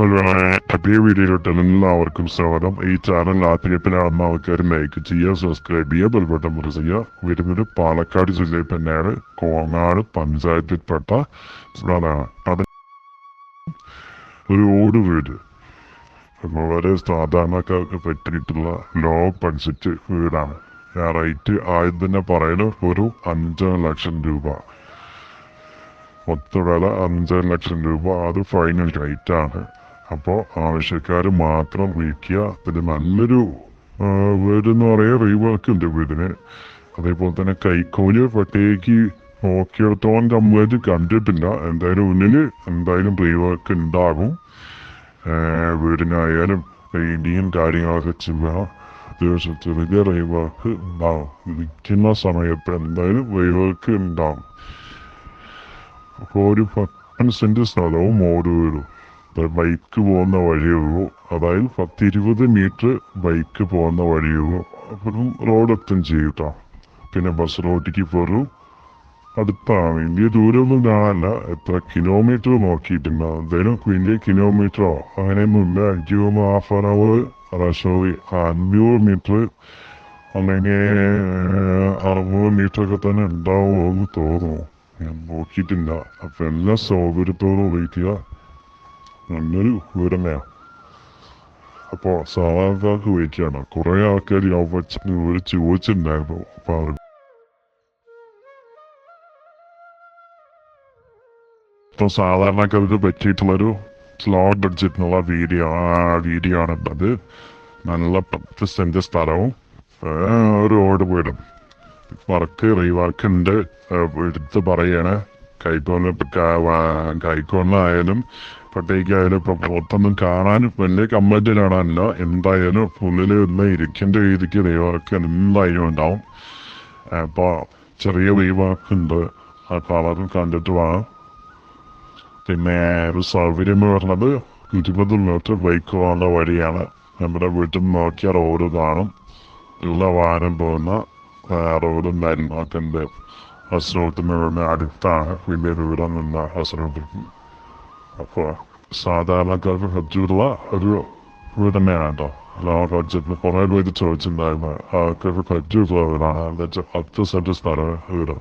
Hello പുതിയ വീഡിയോയിലോട്ട് എല്ലാവർക്കും സ്വാഗതം. ഈ ചാനൽ ആദ്യത്തിലാണെന്ന ആൾക്കാർ ലൈക്ക് ചെയ്യുക സബ്സ്ക്രൈബ് ചെയ്യുക ബെൽബട്ടൺ പ്രസ് ചെയ്യുക. വരുന്നത് പാലക്കാട് ജില്ലയിൽ തന്നെയാണ് കോങ്ങാട് പഞ്ചായത്തിൽപ്പെട്ട സ്ഥലമാണ്. അത് ഒരു ഓട് വീട് വളരെ സാധാരണക്കാർക്ക് പറ്റിയിട്ടുള്ള ലോ പഠിച്ചിട്ട് വീടാണ്. റേറ്റ് ആദ്യം തന്നെ പറയുന്നത് ഒരു അഞ്ച് ലക്ഷം രൂപ. മൊത്തവില അഞ്ചര ലക്ഷം രൂപ. അത് ഫൈനൽ റേറ്റ് ആണ്. അപ്പോൾ ആവശ്യക്കാർ മാത്രം വിളിക്കുക. പിന്നെ നല്ലൊരു വീട് എന്ന് റീവർക്ക് ഉണ്ട് വീടിന് അതേപോലെ തന്നെ കൈക്കോൽ പ്രത്യേകിച്ച് നോക്കിയിടത്തോളം കംപ്ലീറ്റ് കണ്ടിട്ടില്ല. എന്തായാലും ഉള്ളിൽ എന്തായാലും റീവർക്ക് ഉണ്ടാകും. വീടിനായാലും പെയിന്റിങ്ങും കാര്യങ്ങളൊക്കെ ചെയ്യുക. അത്യാവശ്യം ചെറിയ റീവർക്ക് ഉണ്ടാവും. വിൽക്കുന്ന സമയത്ത് എന്തായാലും റീവർക്ക് ഉണ്ടാവും. അപ്പോൾ ഒരു പത്ത് സെന്റ് സ്ഥലവും ഓരോ വീടും. ബൈക്ക് പോകുന്ന വഴിയുള്ളൂ അതായത് പത്തിരുപത് മീറ്റർ ബൈക്ക് പോകുന്ന വഴിയുള്ളൂ റോഡ് റോഡെത്തും ചെയ്യൂട്ടോ. പിന്നെ ബസ് റോട്ടിക്ക് പോരും. അടുത്താണ്. വലിയ ദൂരമൊന്നും കാണാനില്ല. എത്ര കിലോമീറ്റർ നോക്കിയിട്ടില്ല എന്തായാലും വലിയ കിലോമീറ്ററോ അങ്ങനെയൊന്നുമില്ല തോന്നുന്നു ഹാഫ് ആൻ അവർ സോറി അഞ്ഞൂറ് മീറ്റർ അങ്ങനെ അറുന്നൂറ് മീറ്റർ ഒക്കെ തന്നെ ഉണ്ടാവുമെന്ന് തോന്നുന്നു. ഞാൻ നോക്കിയിട്ടില്ല. അപ്പൊ എല്ലാ സൗകര്യത്തോടും ഉപയോഗിക്കുക. നല്ലൊരു വീട് തന്നെയാണ് അപ്പോ സാധാരണക്കാർക്ക് ഉപയോഗിക്കുകയാണ് കുറേ ആൾക്കാർ യോപ്പച്ചിന് ഒരു ചോദിച്ചിട്ടുണ്ടായിരുന്നു. അപ്പൊ അവർ ഇപ്പൊ സാധാരണക്കാർക്ക് പറ്റിയിട്ടുള്ളൊരു സ്ലോട്ട് അടിച്ചിട്ടുള്ള വീഡിയോ ആ വീഡിയോ ആണ് അത് നല്ല പത്ത് സെന്റ് സ്ഥലവും ഓട് വീടും. വർക്ക് റീവർക്ക് ഉണ്ട്. എടുത്ത് പറയാണ്. കൈക്കോലിന് കൈക്കോലിനായാലും അതിന് ഇപ്പൊ പുറത്തൊന്നും കാണാൻ വലിയ കമ്മറ്റ് കാണാനില്ല. എന്തായാലും ഉള്ളിൽ ഒന്ന് ഇരിക്കേണ്ട രീതിക്ക് ദൈവമൊക്കെ എന്തായാലും ഉണ്ടാവും. അപ്പൊ ചെറിയ റീവർക്ക് ഉണ്ട് അപ്പൊ അതൊക്കെ കണ്ടിട്ട് വേണം. പിന്നെ ഒരു സൗകര്യം എന്ന് പറഞ്ഞത് ഇരുപത് മീറ്റർ ബൈക്ക് പോകുന്ന വഴിയാണ്. നമ്മുടെ വീട്ടിൽ നിന്ന് നോക്കിയാൽ റോഡ് കാണും. ഉള്ള വാരം പോകുന്ന റോഡും കാര്യങ്ങളൊക്കെ ഉണ്ട്. ഇവിടെ അടുത്താണ്. വലിയ ദൂരം നിന്ന. ബസ് റൂട്ടിൽ അപ്പോൾ സാധാരണക്കാർക്ക് പറ്റിയുള്ള ഒരു വീട് തന്നെയാണ് കേട്ടോ ലോ ബഡ്ജറ്റിൽ കുറേ പേര് ചോദിച്ചിട്ടുണ്ടായിരുന്നു ആൾക്കാർക്ക് പറ്റിയുള്ള വീടാണ് എന്താ വെച്ചാൽ പത്ത് സെന്റ് സ്ഥലം വീട്